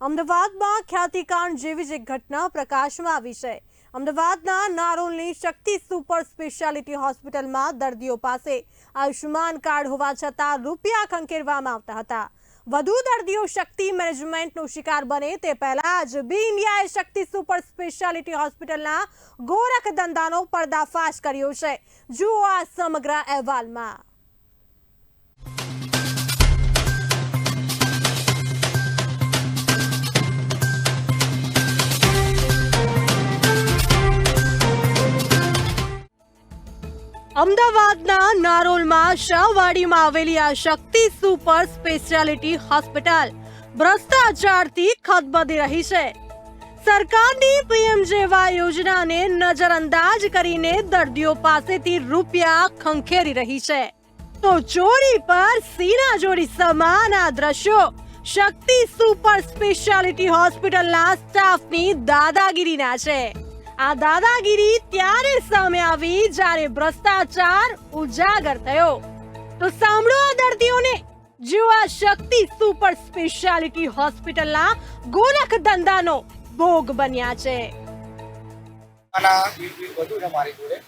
અમદાવાદમાં ખ્યાતિકાંડ જેવી જ એક ઘટના પ્રકાશમાં આવી છે. અમદાવાદના નારોલની શક્તિ સુપર સ્પેશિયાલિટી હોસ્પિટલમાં દર્દીઓ પાસે આયુષ્યમાન કાર્ડ હોવા છતાં રૂપિયા ખંખેરવામાં આવતા હતા. વધુ દર્દીઓ શક્તિ મેનેજમેન્ટનો શિકાર બને તે પહેલા જ બી ઇન્ડિયાએ શક્તિ સુપર સ્પેશિયાલિટી હોસ્પિટલના ગોરખ ધંધાનો પર્દાફાશ કર્યો છે. જુઓ આ સમગ્ર અહેવાલમાં. અમદાવાદના નારોલમાં શાહવાડીમાં આવેલી આ શક્તિ સુપર સ્પેશિયાલિટી હોસ્પિટલ ભ્રષ્ટાચારથી ખદબદી રહી છે. સરકારની પીએમજેવાય યોજનાને નજરઅંદાજ કરીને દર્દીઓ પાસેથી રૂપિયા ખંખેરી રહી છે. તો ચોરી પર સીના જોડી સમાન આ દ્રશ્યો. શક્તિ સુપર સ્પેશિયાલિટી હોસ્પિટલના સ્ટાફની દાદાગીરીના છે. આ દાદાગીરી ત્યારે સામે આવી જ્યારે ભ્રષ્ટાચાર ઉજાગર થયો. તો સાંભળો આ દર્દીઓને. જીવા શક્તિ સુપર સ્પેશિયાલિટી હોસ્પિટલના ગોરખ ધંધાનો ભોગ બન્યા છે. આના બધું છે મારી જોડે.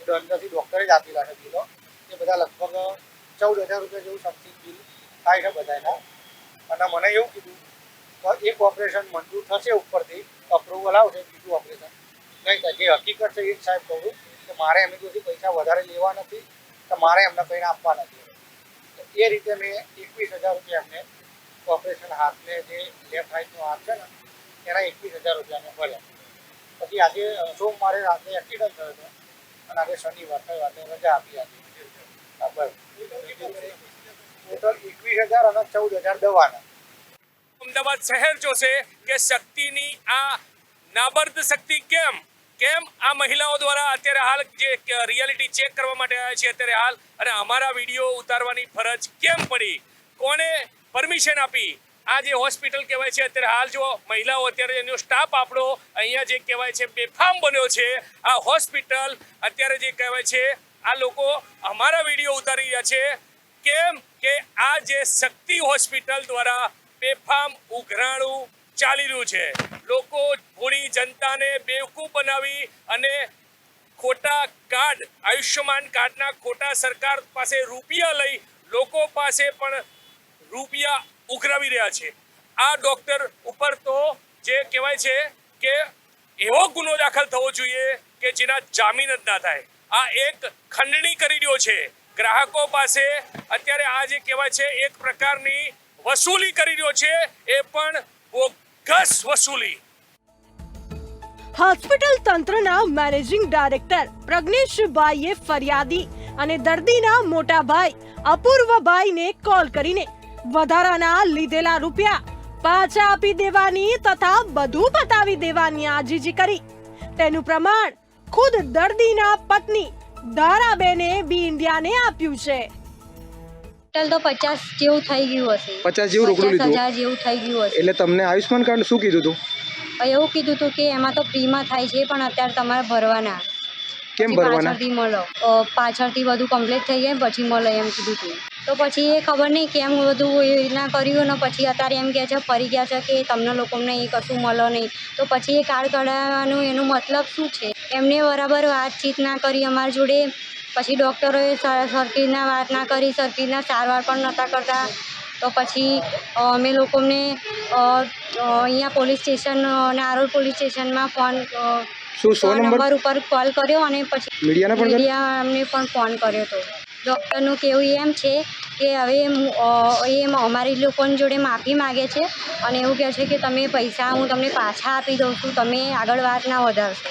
તો અંદરથી ડૉક્ટરે જ આપેલા છે બિલો. એ બધા લગભગ ચૌદ હજાર રૂપિયા જેવું સમથિંગ બિલ થાય છે બધાના. અને મને એવું કીધું એક ઓપરેશન મંજૂર થશે ઉપરથી અપ્રુવલ આવશે બીજું ઓપરેશન નહીં જે હકીકત છે એ જ સાહેબ કહું કે મારે એમની જોડેથી પૈસા વધારે લેવા નથી કે મારે એમને કંઈને આપવા નથી. તો એ રીતે મેં એકવીસ હજાર રૂપિયા એમને ઓપરેશન હાથને જે લેફ્ટ હાઈટનો હાથ છે ને, એના એકવીસ હજાર રૂપિયા મેં ભર્યા પછી આજે સોમવારે રાત્રે એક્સિડન્ટ થયો હતો અને આજે શનિવાર થયો, આજે રજા આપી હતી ટોટલ એકવીસ હજાર અને ચૌદ હજાર દવાના. અમદાવાદ શહેર જોશે કે શક્તિની આ નાબર્દ શક્તિ કેમ? કેમ આ મહિલાઓ દ્વારા અત્યારે હાલ જે રિયાલિટી ચેક કરવા માટે આવ્યા છે, અત્યારે હાલ? અને અમારા વીડિયો ઉતારવાની ફરજ કેમ પડી? કોને પરમિશન આપી? આ જે હોસ્પિટલ કહેવાય છે, અત્યારે હાલ જો મહિલાઓ અત્યારે એનો સ્ટાફ આપણો અહીંયા જે કહેવાય છે, બેફામ બન્યો છે, આ હોસ્પિટલ અત્યારે જે કહેવાય છે, આ લોકો અમારા વીડિયો ઉતારી રહ્યા છે. કેમ? કે આ જે શક્તિ હોસ્પિટલ દ્વારા બેફામ ઉઘરાણું ચાલી રહ્યું છે. લોકો ભોળી જનતાને બેવકૂફ બનાવી અને ખોટા કાર્ડ, આયુષ્યમાન કાર્ડના ખોટા સરકાર પાસે રૂપિયા લઈ લોકો પાસે પણ રૂપિયા ઉઘરાવી રહ્યા છે. આ ડોક્ટર ઉપર તો જે કહેવાય છે કે એવો ગુનો દાખલ થવો જોઈએ કે જેના જામીન જ ના થાય. આ એક ખંડણી કરી રહ્યો છે. ગ્રાહકો પાસે અત્યારે આ જે કહેવાય છે, એક પ્રકારની વસૂલી કરી રહ્યો છે, એ પણ બોગસ વસૂલી. હોસ્પિટલ તંત્રના મેનેજિંગ ડાયરેક્ટર પ્રજ્ઞેશભાઈએ ફરિયાદી અને દર્દીના મોટા ભાઈ અપૂર્વભાઈને કોલ કરીને વધારાના લીધેલા રૂપિયા પાછા આપી દેવાની તથા બધું બતાવી દેવાની આજીજી કરી. તેનું પ્રમાણ ખુદ દર્દીના પત્ની ધારાબેને બી ઇન્ડિયાને આપ્યું છે. ટોટલ તો પચાસ જેવું થઈ ગયું હશે. પચાસ જેવું રોકડું લીધું? હજાર જેવું થઈ ગયું હશે. એટલે તમને આયુષ્માન કાર્ડ શું કીધું હતું એવું કીધું હતું કે એમાં તો ફ્રીમાં થાય છે પણ અત્યારે તમારે ભરવાના. કેમ ભરવાના? પાછળથી મળો. પાછળથી બધું કમ્પ્લીટ થઈ જાય પછી મળે એમ કીધું હતું તો પછી એ ખબર નહીં કેમ બધું એ રીતના કર્યું ને પછી અત્યારે એમ કહે છે ફરી ગયા છે કે તમને લોકોને એ કશું મળો નહીં. તો પછી એ કાર્ડ કઢાવવાનું એનું મતલબ શું છે? એમને બરાબર વાતચીત ના કરી અમારી જોડે. પછી ડૉક્ટરોએ સરખીના વાત ના કરી સરખીના સારવાર પણ નહોતા કરતા. તો પછી અમે લોકોને અહીંયા પોલીસ સ્ટેશન નારોલ પોલીસ સ્ટેશનમાં ફોન નંબર? ઉપર કોલ કર્યો અને પછી મીડિયાને મીડિયા અમને પણ ફોન કર્યો હતો ડૉક્ટરનું કહેવું એમ છે કે હવે એ અમારી લોકોની જોડે માફી માગે છે અને એવું કહે છે કે તમે પૈસા હું તમને પાછા આપી દઉં છું તમે આગળ વાત ના વધારશો.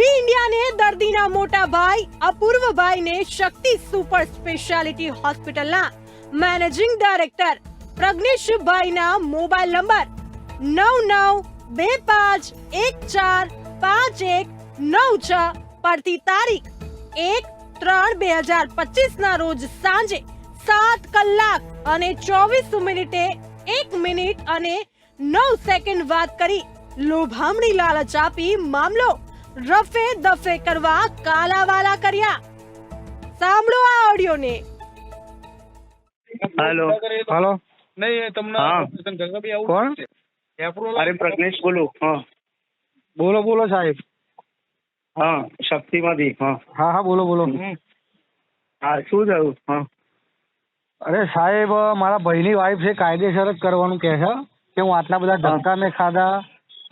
બી ઇન્ડિયાને દર્દીના મોટા ભાઈ અપૂર્વભાઈને શક્તિ સુપર સ્પેશિયાલિટી હોસ્પિટલના મેનેજિંગ ડાયરેક્ટર પ્રજ્ઞેશભાઈના મોબાઈલ નંબર નવ નવ બે પાંચ એક ચાર પાંચ એક નવ છ પરથી તારીખ એક ત્રણ બે હજાર પચીસના રોજ સાંજે સાત કલાક અને ચોવીસ મિનિટે એક મિનિટ અને નવ સેકન્ડ વાત કરી, લોભામણી લાલચ આપી મામલો રફે દફે કરવા કાલાવાલા કર્યા. સાંભળો આ ઓડિયોને. હેલો. હેલો. નહીં તમને ગંગાભાઈ આવું કોણ? એપ્રુવલ અરે પ્રજ્ઞેશ બોલું હા. બોલો બોલો સાહેબ. હા શક્તિમાંથી હા. હા હા બોલો બોલો. હા શું થયું? હા. અરે સાહેબ મારા ભાઈની વાઈફ છે કાયદેસર જ કરવાનું કહે છે. કે હું આટલા બધા ધક્કા મેં ખાધા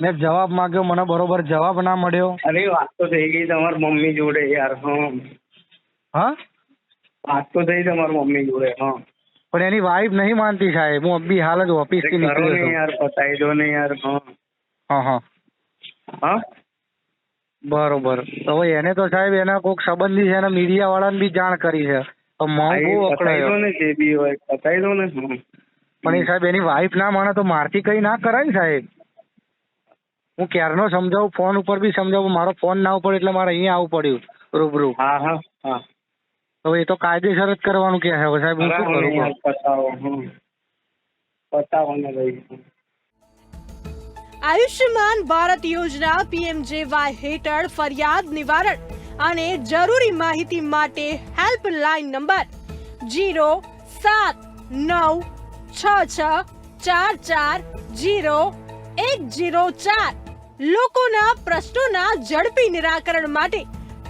મેં જવાબ માંગ્યો મને બરોબર જવાબ ના મળ્યો. અરે વાત તો થઈ ગઈ તમારી મમ્મી જોડે યાર હા. હા? વાત તો થઈ તમારી મમ્મી જોડે હા. પણ એની વાઈફ નહીં માનતી સાહેબ હું અબી હાલ જ ઓફિસથી નીકળ્યો છું. યાર પતાઈ દો ને યાર હા. હા હા. હા? બરોબર. તો હવે એને તો સાહેબ એના કોઈક સંબંધી છે એને મીડિયા વાળાને બી જાણ કરી છે. તો બહુ અકળાયો. ને જે બી હોય પતાઈ દો ને પણ એ સાહેબ એની વાઈફ ના માને તો મારથી કઈ ના કરાય સાહેબ. હું ક્યારનો સમજાવું ફોન ઉપર બી સમજાવું મારો ફોન ના ઉપર એટલે મારે અહીંયા આવવું પડ્યું રૂબરૂ. હા હા હા. હવે એ તો કાયદેસર જ કરવાનું કે હવે સાહેબ હું શું કરું? પતાવો હા ભાઈ. આયુષ્યમાન ભારત યોજના પીએમજેવાય હેઠળ ફરિયાદ નિવારણ અને જરૂરી માહિતી માટે હેલ્પલાઇન નંબર જીરો સાત નવ છ છ ચાર ચાર જીરો એક જીરો ચાર લોકોના પ્રશ્નોના ઝડપી નિરાકરણ માટે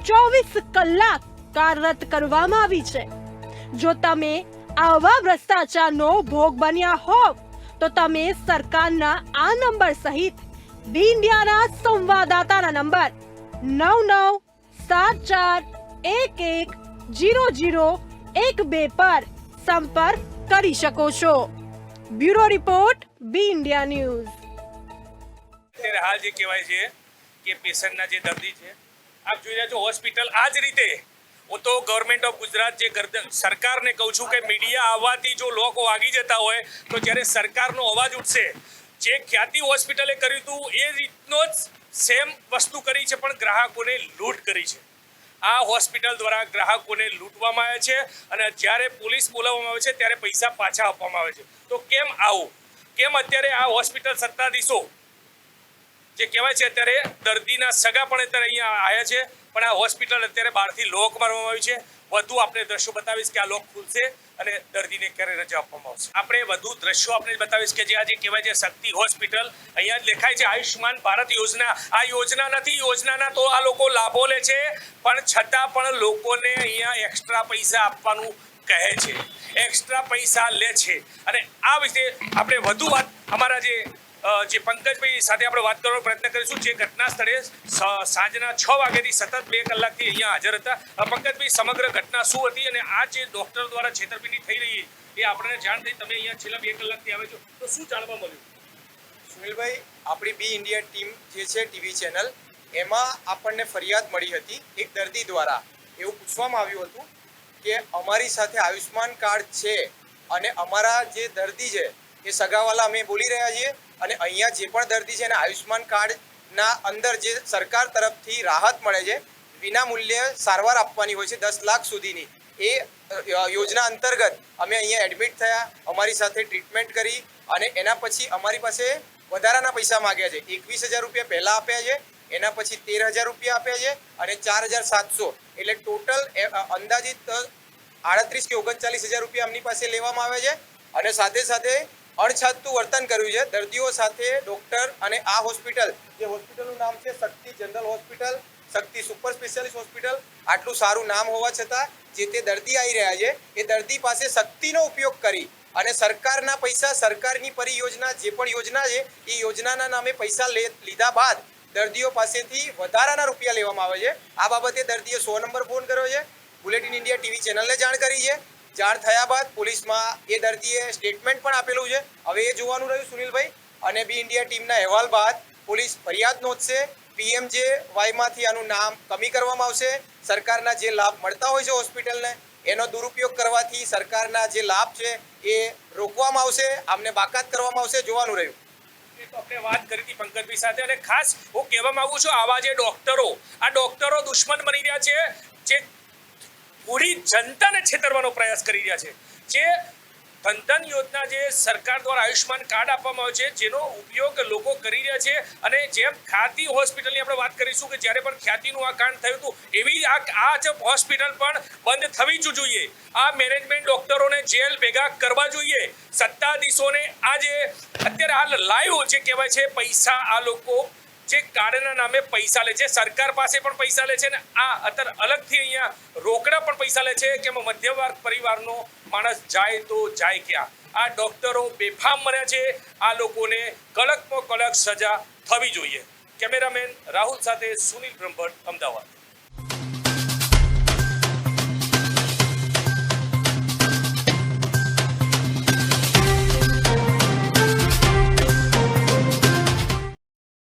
ચોવીસ કલાક કાર્યરત કરવામાં આવી છે. જો તમે આવા ભ્રષ્ટાચારનો ભોગ બન્યા હોવ, તો તમે સરકારના આ નંબર સહિત બી ઇન્ડિયાના સંવાદદાતાના નંબર નવ નવ સાત ચાર એક એક જીરો જીરો એક બે પર સંપર્ક કરી શકો છો. Bureau report B India news. અત્યારે હાલ જે કહેવાય છે કે પેશન્ટના જે દર્દી છે, આપ જોઈ રહ્યા છો હોસ્પિટલ આ જ રીતે. હું તો ગવર્મેન્ટ ઓફ ગુજરાત જે સરકારને કહું છું કે મીડિયા આવવાથી જો લોકો વાગી જતા હોય, તો જ્યારે સરકારનો અવાજ ઉઠશે, જે ખ્યાતિ હોસ્પિટલે કર્યું હતું, એ રીતનો જ સેમ વસ્તુ કરી છે, પણ ગ્રાહકોને લૂંટ કરી છે. આ હોસ્પિટલ દ્વારા ગ્રાહકોને લૂંટવામાં આવે છે અને જ્યારે પોલીસ બોલાવવામાં આવે છે, ત્યારે પૈસા પાછા આપવામાં આવે છે. તો કેમ આવું? કેમ અત્યારે આ હોસ્પિટલ સત્તાધીશો જે કહેવાય છે, અત્યારે દર્દીના સગા પણ અત્યારે અહીંયા આવ્યા છે, પણ આ હોસ્પિટલ અત્યારે બહારથી લોક મારવામાં આવી છે. વધુ આપણે દ્રશ્યો બતાવીશ કે આ લોક ખુલશે અને દર્દીને ક્યારે રજા આપવામાં આવશે. આપણે વધુ દ્રશ્યો આપણે બતાવીશ કે જે આજે કહેવાય છે, શક્તિ હોસ્પિટલ. અહીંયા દેખાય છે, આયુષ્યમાન ભારત યોજના. આ યોજના નથી, યોજનાના તો આ લોકો લાભો લે છે, પણ છતાં પણ લોકોને અહીંયા એક્સ્ટ્રા પૈસા આપવાનું કહે છે. એક્સ્ટ્રા પૈસા લે છે. અને આ વિશે આપણે વધુ વાત, અમારા જે જે પંકજભાઈ સાથે આપણે વાત કરવાનો પ્રયત્ન કરીશું. જે ઘટના સ્થળે સાંજના છ વાગ્યાથી સતત બે કલાકથી અહીંયા હાજર હતા. પંકજભાઈ, સમગ્ર ઘટના શું હતી અને આ જે ડોક્ટર દ્વારા છેતરપિંડી થઈ રહી એ આપણને જાણ થઈ. તમે અહીંયા છેલ્લા બે કલાકથી આવે છો. તો શું જાણવા મળ્યું? સુનિલભાઈ, આપણી બી ઇન્ડિયા ટીમ જે છે, ટીવી ચેનલ, એમાં આપણને ફરિયાદ મળી હતી એક દર્દી દ્વારા. એવું પૂછવામાં આવ્યું હતું કે અમારી સાથે આયુષ્માન કાર્ડ છે અને અમારા જે દર્દી છે એ સગાવાલા અમે બોલી રહ્યા છીએ. અને અહીંયા જે પણ દર્દી છે એને આયુષ્માન કાર્ડના અંદર જે સરકાર તરફથી રાહત મળે છે વિના મૂલ્યે સારવાર આપવાની હોય છે દસ લાખ સુધીની. એ યોજના અંતર્ગત અમે અહીંયા એડમિટ થયા, અમારી સાથે ટ્રીટમેન્ટ કરી અને એના પછી અમારી પાસે વધારાના પૈસા માગ્યા છે. એકવીસ હજાર રૂપિયા પહેલાં આપ્યા છે, એના પછી તેર હજાર રૂપિયા આપ્યા છે અને ચાર હજાર સાતસો. એટલે ટોટલ અંદાજિત આડત્રીસ કે ઓગણચાલીસ હજાર રૂપિયા એમની પાસે લેવામાં આવે છે અને સાથે સાથે અણછાતું વર્તન કર્યું છે. દર્દીઓ સાથે ડોક્ટર અને આ હોસ્પિટલ, જે હોસ્પિટલનું નામ છે Shakti general hospital, Shakti super specialist hospital, આટલું સારું નામ હોવા છતાં જે તે દર્દી આવી રહ્યા છે, એ દર્દી પાસે શક્તિનો ઉપયોગ કરી અને સરકારના પૈસા, સરકારની પરિયોજના, જે પણ યોજના છે, એ યોજનાના નામે પૈસા લીધા બાદ દર્દીઓ પાસેથી વધારાના રૂપિયા લેવામાં આવે છે. આ બાબતે દર્દીએ સો નંબર ફોન કર્યો છે. બુલેટિન ઇન્ડિયા ટીવી ચેનલને જાણ કરી છે. જાણ થયા બાદ પોલીસમાં એ દર્દીએ સ્ટેટમેન્ટ પણ આપેલું છે. હવે એ જોવાનું રહ્યું સુનિલભાઈ અને બી ઇન્ડિયા ટીમના અહેવાલ બાદ પોલીસ ફરિયાદ નોંધશે. પીએમજે વાયમાંથી આનું નામ કમી કરવામાં આવશે. સરકારના જે લાભ મળતા હોય છે હોસ્પિટલને, એનો દુરુપયોગ કરવાથી સરકારના જે લાભ છે એ રોકવામાં આવશે. આમને બાકાત કરવામાં આવશે. જોવાનું રહ્યું. આપણે વાત કરી હતી પંકજભાઈ સાથે અને ખાસ હું કહેવા માંગુ છું આવા જે ડોક્ટરો, આ ડોક્ટરો દુશ્મન બની રહ્યા છે, જે પૂરી જનતાને છેતરવાનો પ્રયાસ કરી રહ્યા છે. જે ધનધન યોજના જે સરકાર દ્વારા આયુષ્યમાન કાર્ડ આપવામાં આવે છે, જેનો ઉપયોગ લોકો કરી રહ્યા છે અને જેમ ખ્યાતિ હોસ્પિટલની આપણે વાત કરીશું કે જ્યારે પણ ખ્યાતિનું આ કાંડ થયું હતું, એવી આ આ જ હોસ્પિટલ પણ બંધ થવી જ જોઈએ. આ મેનેજમેન્ટ ડોક્ટરોને જેલ ભેગા કરવા જોઈએ. સત્તાધીશોને આ જે અત્યારે હાલ લાઈવ જે કહેવાય છે, પૈસા આ લોકો જે કાર્ડના નામે પૈસા લે છે. સરકાર પાસે પણ પૈસા લે છે ને આ અત્યારે અલગથી અહીંયા રોકડા પણ પૈસા લે છે કે મધ્યમ વર્ગ પરિવારનો માણસ જાય તો જાય ક્યાં? આ ડોક્ટરો બેફામ મર્યા છે. આ લોકોને કડકમાં કડક સજા થવી જોઈએ. કેમેરામેન રાહુલ સાથે સુનિલ બ્રહ્મભટ્ટ, અમદાવાદ.